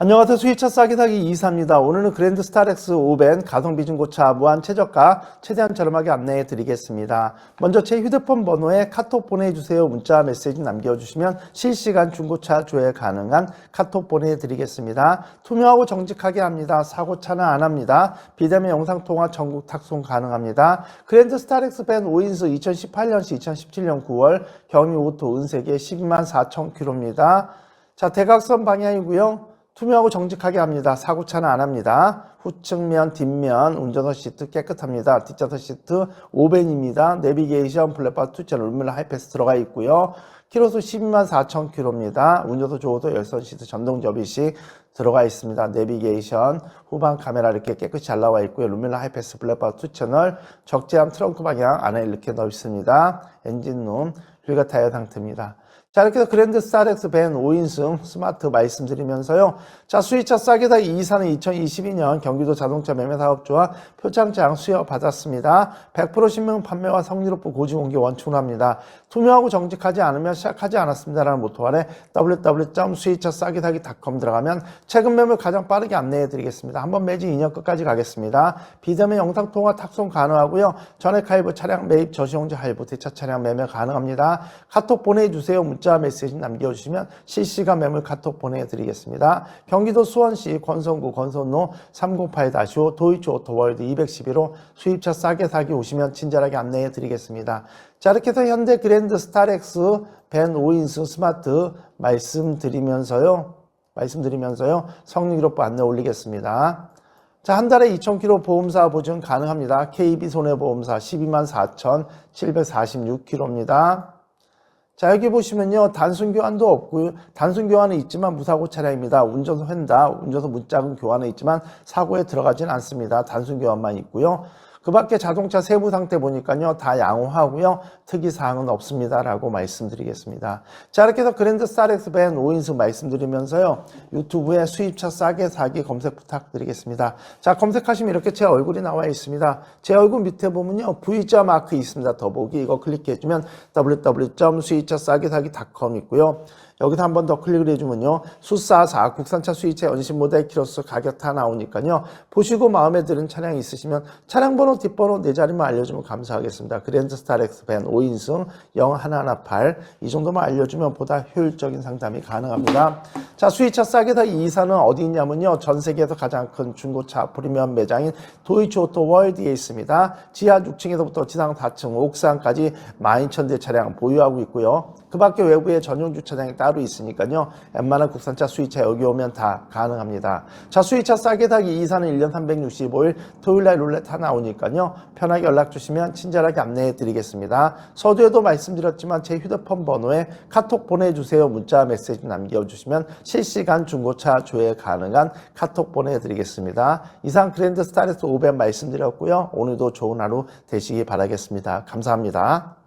안녕하세요. 수입차 싸게 사기 이사입니다. 오늘은 그랜드 스타렉스 5벤 가성비 중고차 무한 최저가 최대한 저렴하게 안내해 드리겠습니다. 먼저 제 휴대폰 번호에 카톡 보내주세요. 문자 메시지 남겨주시면 실시간 중고차 조회 가능한 카톡 보내드리겠습니다. 투명하고 정직하게 합니다. 사고 차는 안 합니다. 비대면 영상 통화 전국 탁송 가능합니다. 그랜드 스타렉스 벤 5인수 2018년시 2017년 9월 경유 오토 은색의 12만 4천 킬로입니다. 자, 대각선 방향이고요. 투명하고 정직하게 합니다. 사고차는 안 합니다. 후측면, 뒷면, 운전석 시트 깨끗합니다. 뒷좌석 시트 5벤입니다. 내비게이션, 플랫바 투천, 룰밀러 하이패스 들어가 있고요. 키로수 12만 4천 킬로입니다. 운전석 조호도 열선 시트 전동 접이식 들어가 있습니다. 내비게이션, 후방 카메라 이렇게 깨끗이 잘 나와 있고요. 룸밀러 하이패스 블랙바 투 채널, 적재함 트렁크 방향 안에 이렇게 넣어 있습니다. 엔진룸, 휠과 타이어 상태입니다. 자, 이렇게 해서 그랜드 스타렉스 벤 5인승 스마트 말씀드리면서요. 자, 수입차 싸게 사기 2사는 2022년 경기도 자동차 매매 사업조합 표창장 수여 받았습니다. 100% 신명 판매와 성리롭고 고지공개 원칙합니다. 투명하고 정직하지 않으면 시작하지 않았습니다라는 모토 아래 www.수입차 싸게 사기.com 들어가면 최근 매물 가장 빠르게 안내해 드리겠습니다. 한번 매진 2년 끝까지 가겠습니다. 비대면 영상 통화 탁송 가능하고요. 전액 할부 차량 매입 저시용지 할부 대차 차량 매매 가능합니다. 카톡 보내주세요. 문자 메시지 남겨주시면 실시간 매물 카톡 보내드리겠습니다. 경기도 수원시 권성구 권선로 308-5 도이치 오토월드 211호 수입차 싸게 사기 오시면 친절하게 안내해 드리겠습니다. 자 이렇게 해서 현대 그랜드 스타렉스 벤 5인승 스마트 말씀드리면서요. 말씀드리면서요. 성능기록부 안내 올리겠습니다. 자, 한 달에 2,000km 보험사 보증 가능합니다. KB 손해보험사 12만 4,746km입니다. 자, 여기 보시면요. 단순 교환도 없고요. 단순 교환은 있지만 무사고 차량입니다. 운전서 횡다, 운전서 문짝은 교환은 있지만 사고에 들어가진 않습니다. 단순 교환만 있고요. 그 밖에 자동차 세부 상태 보니까요. 다 양호하고요. 특이사항은 없습니다라고 말씀드리겠습니다. 자, 이렇게 해서 그랜드 스타렉스 벤 5인승 말씀드리면서요. 유튜브에 수입차 싸게 사기 검색 부탁드리겠습니다. 자, 검색하시면 이렇게 제 얼굴이 나와 있습니다. 제 얼굴 밑에 보면요. V자 마크 있습니다. 더보기 이거 클릭해주면 www.수입차 싸게 사기.com 있고요. 여기서 한 번 더 클릭을 해주면요. 수사사 국산차 수입차 연신 모델 키로수 가격 다 나오니까요. 보시고 마음에 드는 차량이 있으시면 차량 번호 뒷번호 네 자리만 알려주면 감사하겠습니다. 그랜드 스타렉스 벤 5인승 0118 이 정도만 알려주면 보다 효율적인 상담이 가능합니다. 자 수입차 싸게 다 이사는 어디 있냐면요. 전 세계에서 가장 큰 중고차 프리미엄 매장인 도이치 오토 월드에 있습니다. 지하 6층에서부터 지상 4층 옥상까지 12,000대 차량 보유하고 있고요. 그 밖에 외부에 전용 주차장이 따로 있으니까요. 웬만한 국산차 수입차 여기 오면 다 가능합니다. 자, 수입차 싸게 사기 이사는 1년 365일 토요일날 룰렛 다 나오니까요. 편하게 연락 주시면 친절하게 안내해 드리겠습니다. 서두에도 말씀드렸지만 제 휴대폰 번호에 카톡 보내주세요. 문자 메시지 남겨주시면 실시간 중고차 조회 가능한 카톡 보내드리겠습니다. 이상 그랜드 스타렉스 500 말씀드렸고요. 오늘도 좋은 하루 되시기 바라겠습니다. 감사합니다.